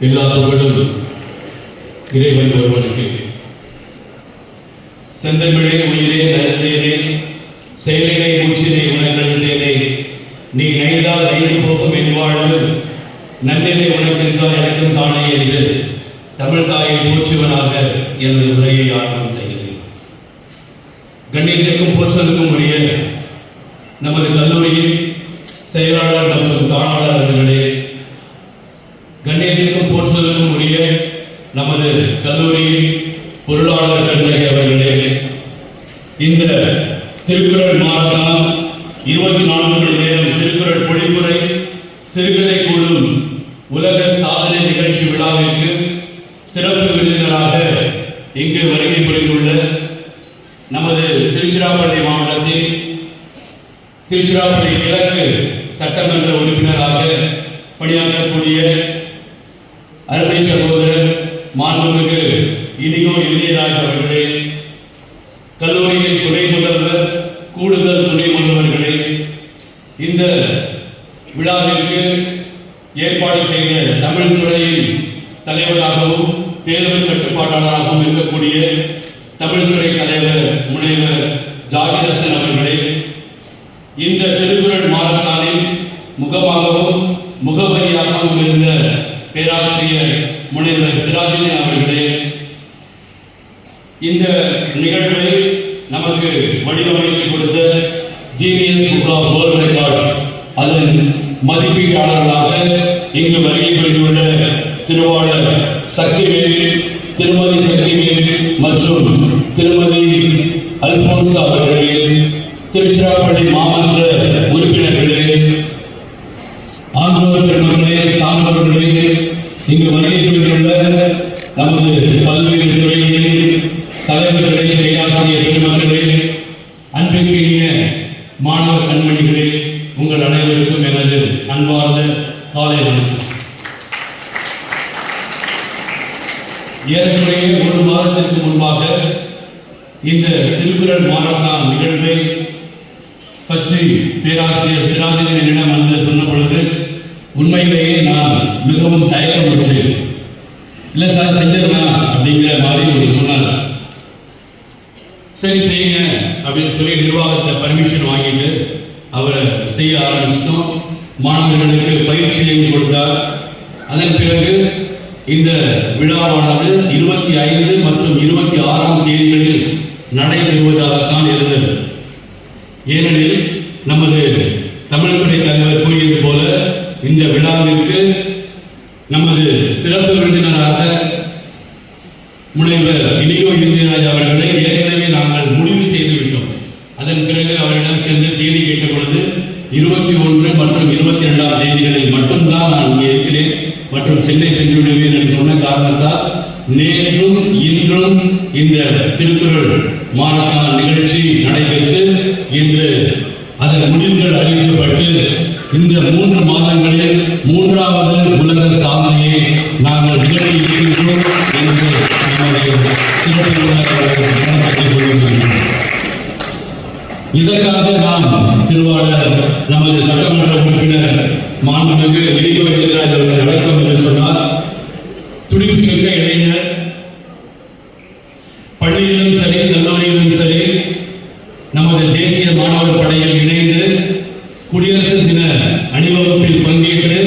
எல்லா புகழும் இறைவன் ஒருவனுக்கு. செந்தமிழே உயிரே நலந்தேனே செயலினை மூச்சினை உனக்களித்தேனே நீ நைந்தால் நைந்து போகும் என் வாழ்வு நன்னிலை உனக்கென்றால் எனக்கும் தானே என்று தமிழ் தாயை போற்றுவனாக எனது உரையை ஆர்வம் செய்கிறேன். கண்ணியத்திற்கும் போற்றலுக்கும் உரிய நமது கல்லூரியின் செயலாளர் மற்றும் தாளாளர் அவர்களே கண்ணியத்திற்கும் போற்றுதலுக்கும் உரிய கல்லூரியில் பொருளாளர் பெருந்தகை அவர்களே இந்த திருக்குறள் மாரத்தான் இருபத்தி நான்கு மணி நேரம் திருக்குறள் பொழிப்புரை சிறுகதை கூறும் உலக சாதனை நிகழ்ச்சி விழாவிற்கு சிறப்பு விருந்தினராக இங்கு வருகை புரிந்துள்ள நமது திருச்சிராப்பள்ளி மாவட்டத்தின் திருச்சிராப்பள்ளி கிழக்கு சட்டமன்ற உறுப்பினராக பணியாற்றக்கூடிய அருமை சகோதரர் மாண்புமிகு இனிகோ இளையராஜ் அவர்களே கல்லூரியின் துணை முதல்வர் கூடுதல் துணை முதல்வர்களே இந்த விழாவிற்கு ஏற்பாடு செய்த தமிழ் துறையின் தலைவராகவும் தேர்வு கட்டுப்பாட்டாளராகவும் இருக்கக்கூடிய தமிழ்துறை தலைவர் முனைவர் ஜாகிரசன் அவர்களே இந்த திருக்குறள் மாரத்தானின் முகமாகவும் முகவரியாகவும் இருந்த பேராசிரியர் முனைவர் சிராஜுதீன் அவர்களே இந்த நிகழ்வை நமக்கு வடிவமைத்து கொடுத்த genius book of world records அதன் மதிப்பீட்டாளர்களாக இங்கு வருகை புரிந்துள்ள திருவாளர் சக்திவேல் திருமதி சக்திவேல் மற்றும் திருமதி அல்போன்ஸ் அவர்களே திருச்சிராப்பள்ளி மாமன்ற உறுப்பினர்களே ஆண்டோர் பெருமக்களே சான்றோர்களே இங்கு வருகை புரிந்துள்ள நமது பல்வேறு துறைகளின் தலைவர்களே பேராசிரியர் பெருமக்களே அன்பிற்கினிய மாணவ கண்மணிகளே உங்கள் அனைவருக்கும் எனது அன்பார்ந்த காலை வணக்கம். ஏறக்குறைய ஒரு மாதத்திற்கு முன்பாக இந்த திருக்குறள் மாரத்தான் நிகழ்வை பற்றி பேராசிரியர் சிராஜிதன் என்னிடம் வந்து சொன்ன பொழுது உண்மையிலேயே நான் மிகவும் தயக்கமுற்றேன் இல்லை சார் செஞ்சிருந்தேன் அப்படிங்கிற மாதிரி ஒரு சொன்னார். சரி செய்யுங்க அப்படின்னு சொல்லி நிர்வாகத்தில் பர்மிஷன் வாங்கிட்டு அவரை செய்ய ஆரம்பிச்சிட்டோம். மாணவர்களுக்கு பயிற்சியையும் கொடுத்தார். அதன் பிறகு இந்த விழாவானது இருபத்தி ஐந்து மற்றும் இருபத்தி ஆறாம் தேதிகளில் நடைபெறுவதாகத்தான் இருந்தது ஏனெனில் நமது தமிழ்துறை தலைவர் கூறியது போல இந்த விழாவிற்கு நமது சிறப்பு விருந்தினராக முனைவர் இனியோ இந்திராஜ் அவர்களை ஏற்கனவே நாங்கள் முடிவு செய்து விட்டோம் அதன் பிறகு அவரிடம் சென்று தேதி கேட்ட பொழுது இருபத்தி ஒன்று மற்றும் இருபத்தி ரெண்டாம் தேதிகளில் மட்டும்தான் நான் இங்கே இருக்கிறேன் மற்றும் சென்னை சென்று விடுவேன் என்று சொன்ன காரணத்தால் நேற்றும் இன்றும் இந்த திருக்குறள் மாரத்தான் நிகழ்ச்சி நடைபெற்று இன்று அதன் முடிவுகள் அறிவிக்கப்பட்டு இந்த மூன்று மாதங்களில் மூன்றாவது உலக சாதனையை நாங்கள் நிகழ்த்தி இருக்கின்றோம் என்று நமது சிறப்பு விருந்தினர்கள் கவனத்தில் கொள்கின்றோம் இதற்காக நாம் திருவாளர் நமது சட்டமன்ற உறுப்பினர் மாண்புமிகு இனிகோ அவர்கள் அழைத்தோம் என்று சொன்னார். துடிப்புமிக்க இளைஞர். பள்ளியிலும் சரி கல்லூரியிலும் சரி நமது தேசிய மாணவர் படையில் இணைந்து குடியரசு தின அணிவகுப்பில் பங்கேற்று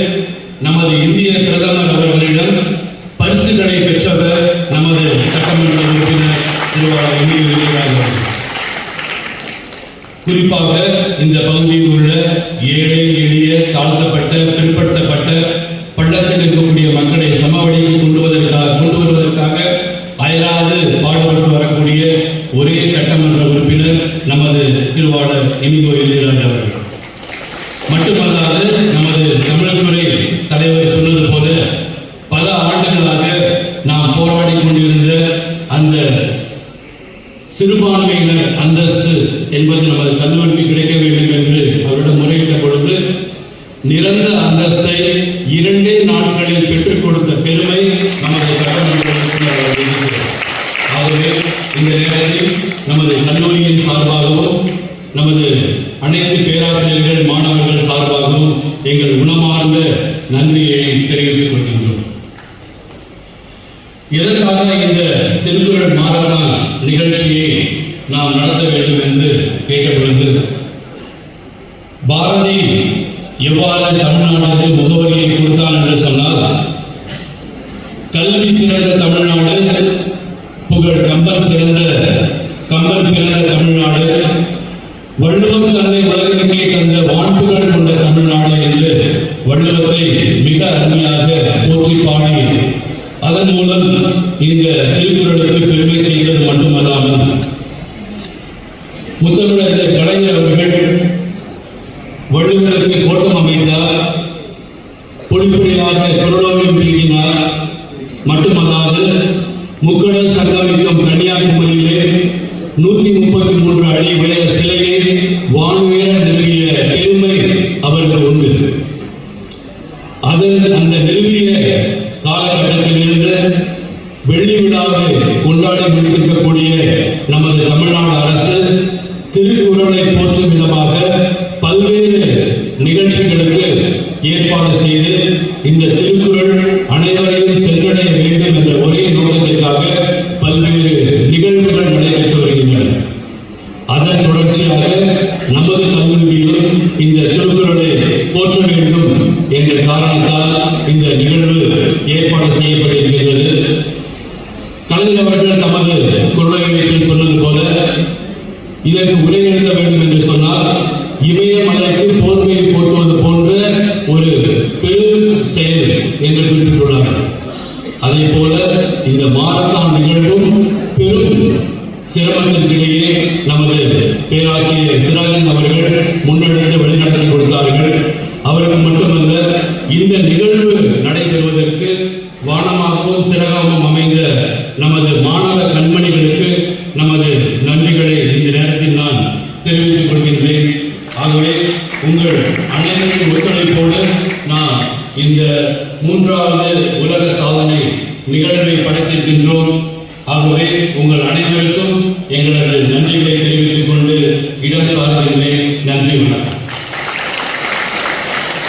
நமது இந்திய பிரதமர் அவர்களிடம் பரிசுகளை பெற்றவர் நமது சட்டமன்ற உறுப்பினர் திருவாளர் இனியோ எதிராஜ் அவர்கள் குறிப்பாக இந்த பகுதியில் உள்ள ஏழை எளிய தாழ்த்தப்பட்ட பிற்படுத்தப்பட்ட பள்ளத்தில் இருக்கக்கூடிய மக்களை சமவெளிக்கு கொண்டு வருவதற்காக கொண்டு வருவதற்காக அயராது பாடுபட்டு வரக்கூடிய ஒரே சட்டமன்ற உறுப்பினர் நமது திருவாளர் இனிகோ எதிராஜ் அவர்கள் மட்டுமல்லாது நமது தமிழத்துறை தலைவர் சொன்னது போல பல ஆண்டுகளாக நாம் போராடி கொண்டிருந்த அந்த சிறுபான்மையினர் அந்தஸ்து என்பது நமது கல்லூரிக்கு கிடைக்க வேண்டும் என்று அவரிடம் முறையிட்ட பொழுது நிரந்தர அந்தஸ்தை இரண்டே நாட்களில் பெற்றுக் கொடுத்த பெருமை நமது சட்டமன்ற உறுப்பினர் அவர்களுக்கு சேரும். ஆகவே இந்த நேரத்தில் நமது கல்லூரியின் சார்பாகவும் நமது அனைத்து பேராசிரியர்கள் மாணவர்கள் சார்பாகவும் எங்கள் உணமார்ந்த நன்றியை தெரிவித்துக் கொள்கின்றோம். எதற்காக இந்த திருக்குறள் மாரத்தான் நிகழ்ச்சியை நாம் நடத்த வேண்டும் என்று கேட்டபொழுது பாரதி எவ்வாறு தமிழ்நாட்டிற்கு முகவரியை கொடுத்தான் என்று சொன்னால் கல்வி சிறந்த தமிழ்நாடு புகழ் கம்பன் சிறந்த கம்பன் பிறந்த தமிழ்நாடு வள்ளுவம் தன்னை உலகிற்கே தந்த வான்புகள் கொண்ட தமிழ்நாடு என்று வள்ளுவத்தை மிக அருமையாக போற்றி பாடி அதன் மூலம் இந்த திருக்குறளுக்கு பெருமை செய்தது மட்டுமல்லாமல் முத்தமிழர் கலைஞர் அவர்கள் வள்ளுவருக்கு கோட்டம் அமைத்தார் பொழிப்புரையாக குரலோவியம் தீட்டினார். மட்டுமல்லாது முக்கடல் சங்கமிக்கும் கன்னியாகுமரியிலே நூத்தி முப்பத்தி மூன்று அடி உயர சிலையை வானுயர நிறுவிய பெருமை அவருக்கு உண்டு. அதன் அந்த நிறுவிய காலகட்டத்திலிருந்து வெள்ளி விழாவை கொண்டாடி முடித்திருக்கக்கூடிய நமது தமிழ்நாடு அரசு திருக்குறளை போற்றும் விதமாக பல்வேறு நிகழ்ச்சிகளுக்கு ஏற்பாடு செய்து இந்த திருக்குறள் அனைவரையும் சென்றடைய வேண்டும் என்ற ஒரே நோக்கத்திற்காக பல்வேறு நிகழ்வுகள் நடைபெற்று வருகின்றன அதன் தொடர்ச்சியாக நமது கல்லூரியிலும் இந்த திருக்குறளை போற்ற வேண்டும் என்ற காரணத்தால் இந்த நிகழ்வு ஏற்பாடு செய்யப்பட்டிருக்கிறது. கலைஞர் அவர்கள் தமது குரலகத்தில் சொன்னது போல இதற்கு உரை எழுத வேண்டும் என்று சொன்னால் இமயமலைக்கு போர்வையை போற்றுவது போன்ற ஒரு பெரும் செயல் என்று குறிப்பிட்டுள்ளார் அதே போல இந்த மாரத்தான் நிகழ்வும் பெரும் சிரமத்திற்கிடையே நமது பேராசிரியர் சிராஜன் அவர்கள் முன்னெடுத்து வழிநடத்தி கொடுத்தார்கள். அவருக்கு மட்டுமல்ல இந்த நிகழ்வு இந்த மூன்றாவது உலக சாதனை நிகழ்வை படைத்திருக்கின்றோம். ஆகவே உங்கள் அனைவருக்கும் எங்களது நன்றிகளை தெரிவித்துக் கொண்டு இடம் சார்பின்மை நன்றி வணக்கம்.